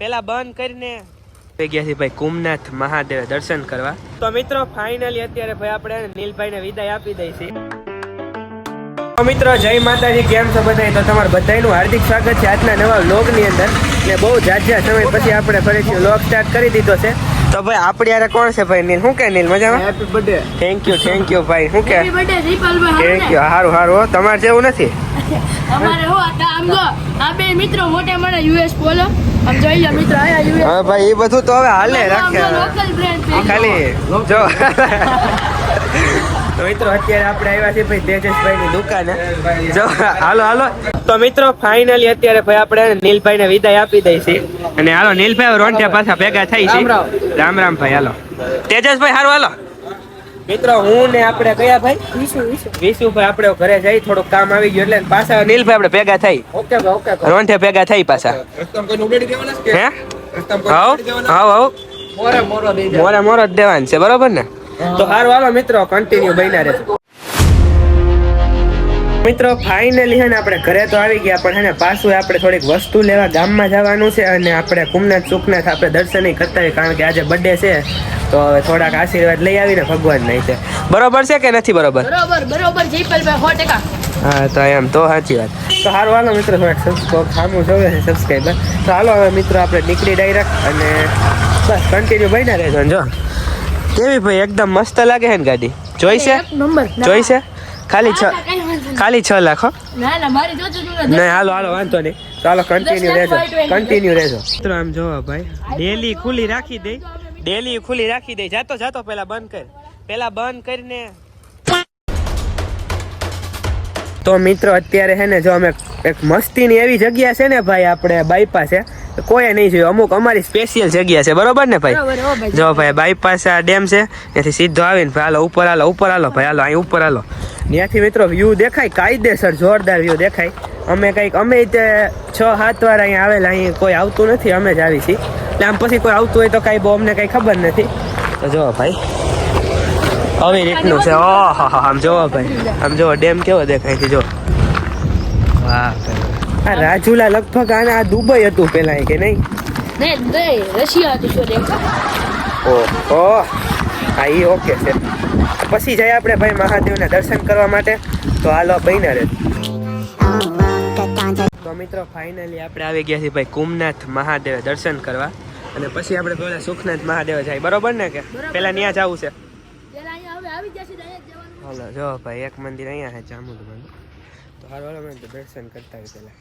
પેલા બંધ કરીને થઈ ગયા છે ભાઈ કુમનાથ મહાદેવ દર્શન કરવા. તો મિત્રો ફાઇનલી અત્યારે ભાઈ આપણે નીલભાઈને વિદાય આપી દઈ છે. મિત્રો જય માતાજી કેમ છો બધા તો તમારું બધાનું હાર્દિક સ્વાગત છે આજના નવા વ્લોગની અંદર. ને બહુ જાજા સમય પછી આપણે ફરીથી વ્લોગ સ્ટાર્ટ કરી દીધો છે. તો ભાઈ આપણી યારે કોણ છે ભાઈ નીલ? શું કે નીલ મજામાં? Happy birthday thank you thank you ભાઈ શું કે? હેપી બર્થડે દીપલભાઈ થેન્ક યુ સારું સારું હો તમારે જેવું નથી. અમારે હો આ આમ જો આ બે મિત્રો મોટા મોટા યુએસ બોલો. મિત્રો હા ભાઈ એ બધું તો હવે હાલે રાખે. લોકલ બ્રાન્ડ એ ખાલી જો. તો મિત્રો અત્યારે આપણે આવ્યા છીએ ભાઈ તેજસભાઈ ની દુકાને. જો હાલો હાલો. તો મિત્રો ફાઇનલી અત્યારે ભાઈ આપણે નીલભાઈ ને વિદાય આપી દઈ છે અને હાલો નીલભાઈ રોંઠિયા પાછા ભેગા થઈ છે. રામ રામ ભાઈ હાલો. તેજસભાઈ હારું હાલો. મિત્રો હું ને આપણે કયા ભાઈ? વિશુ વિશુ. વિશુભાઈ આપણે ઘરે જઈ થોડુંક કામ આવી ગયું એટલે પાછા નીલભાઈ આપણે ભેગા થઈ. ઓકે ઓકે રોંઠે ભેગા થઈ પાછા. રસ્તામાં કોઈને ઉડાડી દેવાના છે હે? હાવ હાવ હાવ. મોરે મોરો દે. મોરે મોરો જ દેવાનું છે બરોબર ને? તો હારું હાલો મિત્રો કન્ટિન્યુ બન્યા રહેજો. મિત્રો ફાઇનલી હેને ને આપણે ઘરે તો આવી ગયા પણ હેને ને પાછું આપણે થોડીક વસ્તુ લેવા ગામમાં જવાનું છે અને આપણે કુમનાથ સુખનાથ આપણે દર્શન કરતા હોય કારણ કે આજે બર્થડે છે. તો હવે થોડાક આશીર્વાદ લઈ આવીને ભગવાન નહીં છે. બરોબર છે કે નથી બરોબર? બરોબર બરોબર દીપલભાઈ સો ટકા. હા તો એમ તો સાચી વાત. તો સારું હાલો મિત્રો થોડાક સબસ્ક્રાઈબ ખામું જોવે છે સબસ્ક્રાઈબર તો હાલો હવે મિત્રો આપણે નીકળી ડાયરેક્ટ અને બસ કન્ટિન્યુ બન્યા રહેજો જો. કેવી ભાઈ એકદમ મસ્ત લાગે છે ને ગાડી? જોઈ છે. જોઈ છે? ખાલી છ. ખાલી છ લાખ નહીં હાલો હાલો વાંધો નહીં. ચાલો કન્ટિન્યુ રહેજો. કન્ટિન્યુ રહેજો. મિત્રો આમ જોવો ભાઈ ડેલી ખુલ્લી રાખી દે. ડેલી ખુલ્લી રાખી દે. જાતો જાતો પેલા બંધ કર. પેલા બંધ કરીને. તો મિત્રો અત્યારે છે ને જો અમે એક મસ્તીની એવી જગ્યા છે ને ભાઈ આપણે બાયપાસે કોઈ નહીં જોયું. અમુક અમારી સ્પેશિયલ જગ્યા છે. બરોબર ને ભાઈ? ભાઈ જો ભાઈ બાયપાસ આ ડેમ છે. ત્યાંથી સીધો આવીને ભાઈ હાલો ઉપર હાલો ઉપર હાલો ભાઈ હાલો અહીં ઉપર હાલો. ત્યાંથી મિત્રો વ્યૂ દેખાય? કાયદેસર જોરદાર વ્યૂ દેખાય. અમે કંઈક અમે તે છ સાત વાર અહીંયા આવેલા અહીં કોઈ આવતું નથી. અમે જ આવી છીએ. એટલે આમ પછી કોઈ આવતું હોય તો કાંઈ બહુ અમને કઈ ખબર નથી. તો જો ભાઈ આવી રીતનું છે. ઓહો આમ જોવો ભાઈ આમ જોવો ડેમ કેવો દેખાય છે જો વાહ આ રાજુલા લગભગ આને આ દુબઈ હતું પેલા કે નહીં? રશિયા હતું શું ઓહો હા એ ઓકે છે. પછી જઈએ આપણે ભાઈ મહાદેવના દર્શન કરવા માટે. તો હાલો બન્યા રહે. તો મિત્રો ફાઇનલી આપણે આવી ગયા છીએ ભાઈ કુમનાથ મહાદેવ દર્શન કરવા. અને પછી આપણે પેલા સુખનાથ મહાદેવ જાય. બરોબર ને કે? પેલા ત્યાં જવું છે. હાલો જો ભાઈ એક મંદિર અહીંયા છે મંદિર તો હાલ હાલો મને દર્શન કરતા હોય પેલા.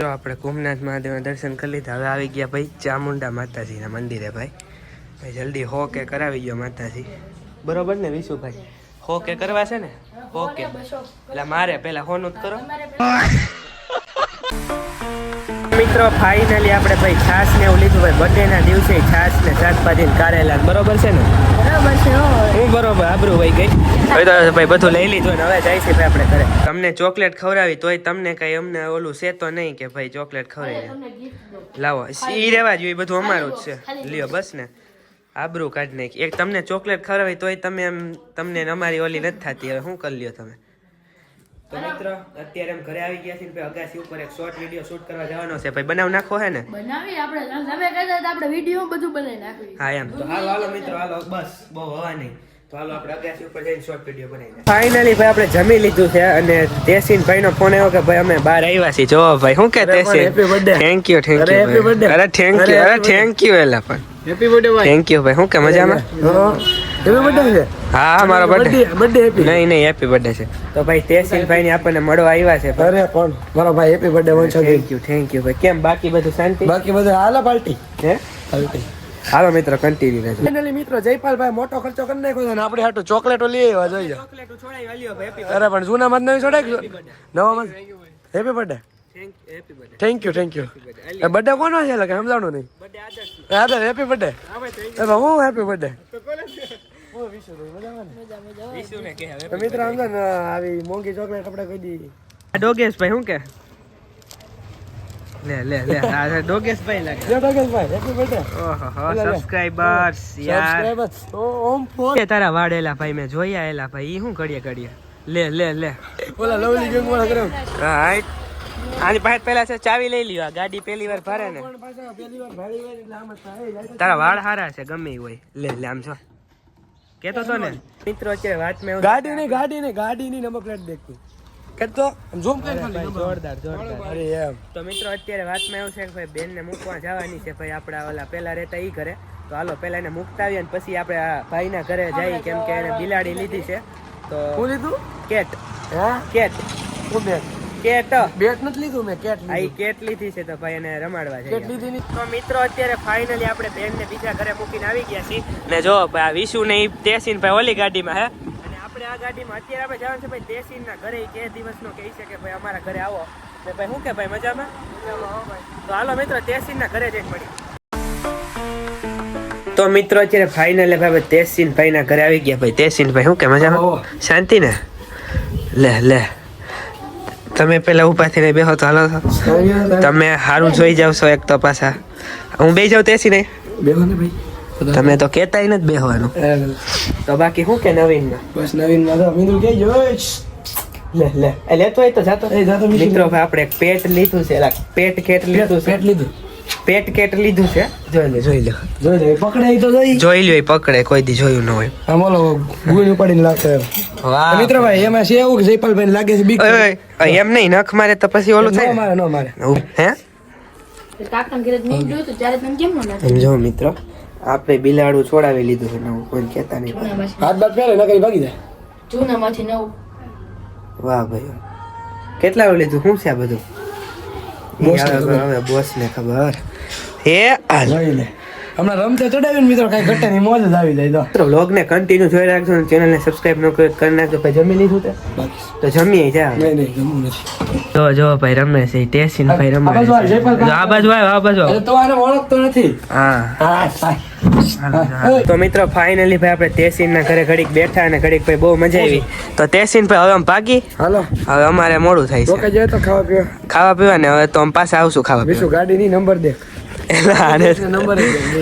જો આપણે કુમનાથ મહાદેવના દર્શન કરી લીધા. હવે આવી ગયા ભાઈ ચામુંડા માતાજીના મંદિરે ભાઈ. ભાઈ જલ્દી હો કે કરાવી ગયો માતાજી. બરોબર ને વિશુભાઈ? હો કે કરવા છે ને? ઓકે એટલે મારે પેલા હોનું જ કરો. મિત્રો ફાઇનલી આપણે ભાઈ છાસ ને એવું લીધું ભાઈ બર્થડે ના દિવસે છાસ ને શાકભાજી કારેલા બરોબર છે ને? બરાબર છે હો. હું બરોબર આબરું ભાઈ ગઈ. હવે તો ભાઈ બધું લઈ લીધું ને હવે જાય છે ભાઈ આપણે ઘરે. તમને ચોકલેટ ખવડાવી તોય તમને કઈ અમને ઓલું છે તો નહીં કે ભાઈ ચોકલેટ ખવડાવી લાવો. ઈ રેવા જોઈએ એ બધું અમારું જ છે. લ્યો બસ ને. આબરું કાઢ નાખી. એક તમને ચોકલેટ ખવડાવી તોય તમે એમ તમને અમારી ઓલી નથી થતી. હવે શું કરી લ્યો તમે? તો મિત્રો અત્યારે એમ ઘરે આવી ગયા છે ભાઈ અગાસી ઉપર એક શોર્ટ વીડિયો શૂટ કરવા જવાનો છે. ભાઈ બનાવ નાખો હે ને? બનાવી આપણે તમે કહેતા હતા આપણે વીડિયો બધું બનાવી નાખી હા એમ. તો હાલો હાલો મિત્રો હાલો બસ બહુ હવા નહીં. તો હાલો આપણે અગાસી ઉપર જઈને શોર્ટ વીડિયો બનાવી ફાઇનલી ભાઈ આપણે જમી લીધું છે અને તેસીન ભાઈ નો ફોન આવ્યો કે ભાઈ અમે બહાર આવ્યા છીએ. જો ભાઈ શું કે birthday. Thank you thank you અરે થેન્ક યુ અરે થેન્ક યુ એલા પણ. હેપી બર્થડે ભાઈ. થેન્ક યુ ભાઈ. શું કે મજામાં? હેપી બર્થડે છે? હા મારો બર્થડે બર્થડે હેપી નહીં નહીં હેપી બર્થડે છે. તો ભાઈ તેસીન ભાઈ ને આપણને મળવા આવ્યા છે. અરે પણ મારો ભાઈ happy birthday Vansh thank you thank you ભાઈ કેમ બાકી બધું શાંતિ? બાકી બધા હાલો પાર્ટી હે? પાર્ટી હાલો મિત્રો કન્ટિન્યુ રહેજો. ફાઇનલી મિત્રો જયપાલભાઈ મોટો ખર્ચો કરી નાખ્યો અને આપણે હાટો ચોકલેટો લઈ આવ્યા જોઈએ ચોકલેટો છોડાઈ વાલ્યો ભાઈ અરે પણ જૂના મત નવી છોડાય નવા મત? Happy birthday thank you thank you A birthday કોનો છે કે સમજાણું નહીં. આદર હેપી બર્થડે હું હેપી બર્થડે મિત્રો સમજો ને આવી મોંઘી ચોકલેટ આપણે કહી દી ડોગેશ ભાઈ શું કે? લે લે લે આ ભાઈ લાગે. જો ડગલભાઈ હેપી બર્થડે ઓહો લે, લે. સબસ્ક્રાઇબર્સ યાર. સબસ્ક્રાઇબર્સ ઓમ ફોર તારા વાડેલા ભાઈ મેં જોયા એલા ભાઈ ઈ શું ઘડીએ ઘડીએ? લે લે લે. ઓલા લવલી ગેમ વાળા કરે રાઈટ આની પાસે પેલા છે ચાવી લઈ લ્યો આ ગાડી પહેલી વાર ભરે ને. પહેલી તારા વાળ હારા છે ગમે હોય. લે લે આમ છો કેતો તો ને? મિત્રો અત્યારે વાતમાં એવું ગાડી ની ગાડી ની ગાડી ની નંબર પ્લેટ દેખતી કેતો ઝૂમ કરી ખાલી જોરદાર જોરદાર. અરે એમ. તો મિત્રો અત્યારે વાતમાં એવું છે કે ભાઈ બેનને મૂકવા જવાની છે ભાઈ આપણા ઓલા પેલા રહેતા ઈ ઘરે. તો હાલો પેલા એને મૂકતા આવીએ ને પછી આપણે આ ભાઈના ઘરે જઈએ કેમ કે એને બિલાડી લીધી છે. તો શું લીધું? કેટ. હા? કેટ. શું બેટ કેટ. બેટ નથી લીધું મેં કેટ લીધું. કેટ લીધી છે તો ભાઈ એને રમાડવા કેટ લીધી ની તો મિત્રો અત્યારે ફાઇનલી આપણે બેન ને બીજા ઘરે મૂકીને આવી ગયા છીએ. ને જો ભાઈ આ વિશુ ને ઈ તેસીન ભાઈ ઓલી ગાડીમાં હે? અને આપણે આ ગાડીમાં અત્યારે આપણે જવાનું છે ભાઈ તેસીન ના ઘરે કે દિવસનો કહે છે કે ભાઈ અમારા ઘરે આવો. ને ભાઈ શું કે ભાઈ મજામાં? તો હાલો મિત્રો તેસીન ના ઘરે જઈને મળી તો મિત્રો અત્યારે ફાઇનલ ભાઈ તેસીન ભાઈ ના ઘરે આવી ગયા. ભાઈ તેસીન ભાઈ શું કે મજામાં? આવો. શાંતિ ને લે લે. તમે પેલા ઊભા થઈને બેહો તો હાલો. તમે સારું જોઈ જાવ છો એક તો પાછા. હું બે જાઉં તેસી નહીં બેહો ને ભાઈ. તમે તો કેતાય નથી બેહવાનું. તો બાકી શું કે નવીન બસ નવીનમાં તો મીંદુ કે જોઈશ લે લે. એ લેતો હોય તો જાતો. જાતો મિત્રો. ભાઈ આપણે પેટ લીધું છે પેટ કેટ લીધું પેટ લીધું. પેટ કેટ લીધું છે? જોઈ લે જોઈ લે. જોઈ લે પકડે તો જોઈ. જોઈ લ્યો એ પકડે કોઈ દી જોયું ન હોય. આમ ઓલો ગુણ ઉપાડીને લાગતો એમ. વાહ. મિત્ર ભાઈ એમાં છે એવું કે જયપાલભાઈ લાગે છે બીક? એમ નહીં નખ મારે તો પછી ઓલું થાય. મારે ન મારે. હે? જો મિત્રો આપણે બિલાડું છોડાવી લીધું છે નવું કોઈ કહેતા નહીં. હાથ બાદ પહેરે નકરી ભાગી જાય. જૂનામાંથી નવું. વાહ ભાઈ વાહ. કેટલા લીધું? શું છે આ બધું? બોસ ને ખબર હે આ જોઈ લે હમણાં રમતે ચડાવી ને મિત્રો કઈ ઘટે નહીં મોજ જ આવી જાય તો. મિત્રો વ્લોગ ને કન્ટિન્યુ જોઈ રાખજો ને ચેનલ ને સબસ્ક્રાઇબ ન કરી નાખજો. ભાઈ જમી લીધું તે? તો જમીએ જા. નહીં નહીં જમવું નથી. જો જો ભાઈ રમે છે. ટેસી ભાઈ રમે છે. આ બાજુ આવ્યો આ બાજુ તો આને ઓળખતો નથી. હા. હા તો મિત્રો ફાઇનલી ભાઈ આપણે તેસીન ના ઘરે ઘડીક બેઠા અને ઘડીક ભાઈ બહુ મજા આવી. તો તેસીન ભાઈ હવે આમ ભાગી? હાલો. હવે અમારે મોડું થાય તો છે તો ખાવા પીવા. ખાવા પીવા ને હવે તો આમ પાછા આવશું ખાવા વિશુ ગાડીની નંબર દે પીવા આને નંબર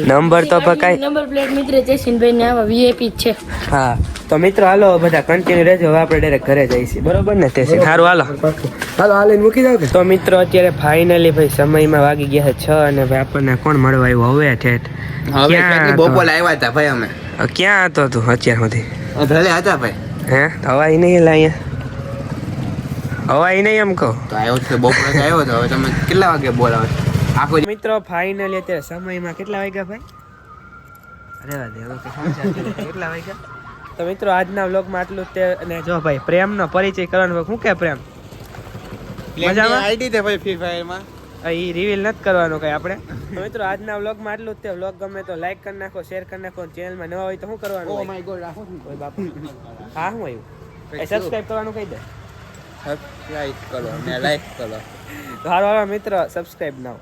નંબર તો પકાય નંબર પ્લેટ મિત્ર જયસિંહભાઈ ને આવા વીઆઈપી છે હા તો મિત્રો હાલો બધા કન્ટિન્યુ રહેજો હવે આપણે ડાયરેક્ટ ઘરે જઈશું બરોબર ને તેસીન સારું હાલો હાલો હાલે મૂકી જાવ તો મિત્રો અત્યારે ફાઇનલી ભાઈ સમયમાં વાગી ગયા છે અને ભાઈ આપણને કોણ મળવા આવ્યું હવે ઠેઠ હવે બપોર આવ્યા હતા ભાઈ અમે ક્યાં હતો તું અત્યાર સુધી ભલે હતા ભાઈ હે હવાઈ નહીં એલા અહીંયા હવાઈ નહીં એમ કહો તો આવ્યો છે બપોરે આવ્યો હતો હવે તમે કેટલા વાગે બોલાવો છો? આખો મિત્રો ફાઇનલી અત્યારે સમયમાં કેટલા વાગ્યા ભાઈ? અરે. કેટલા વાગ્યા? તો મિત્રો આજના વ્લોગમાં આટલું તે અને જો ભાઈ પ્રેમનો પરિચય કરવાનો શું કે પ્રેમ? મજામાં? આઈડી છે ભાઈ ફ્રી ફાયરમાં એ રિવીલ નથી કરવાનું કઈ આપણે. તો મિત્રો આજના વ્લોગમાં આટલું જ તે. વ્લોગ ગમે તો લાઈક કરી નાખો શેર કરી નાખો. ચેનલમાં નવા હોય તો શું કરવાનું ઓ માય ગોડ રાખો ઓય બાપુ. હા હું આવ્યું? એ સબસ્ક્રાઇબ કરવાનું કહી દે. સબસ્ક્રાઇબ કરો ને લાઈક કરો. તો હારો હારો મિત્રો સબસ્ક્રાઇબ નાવ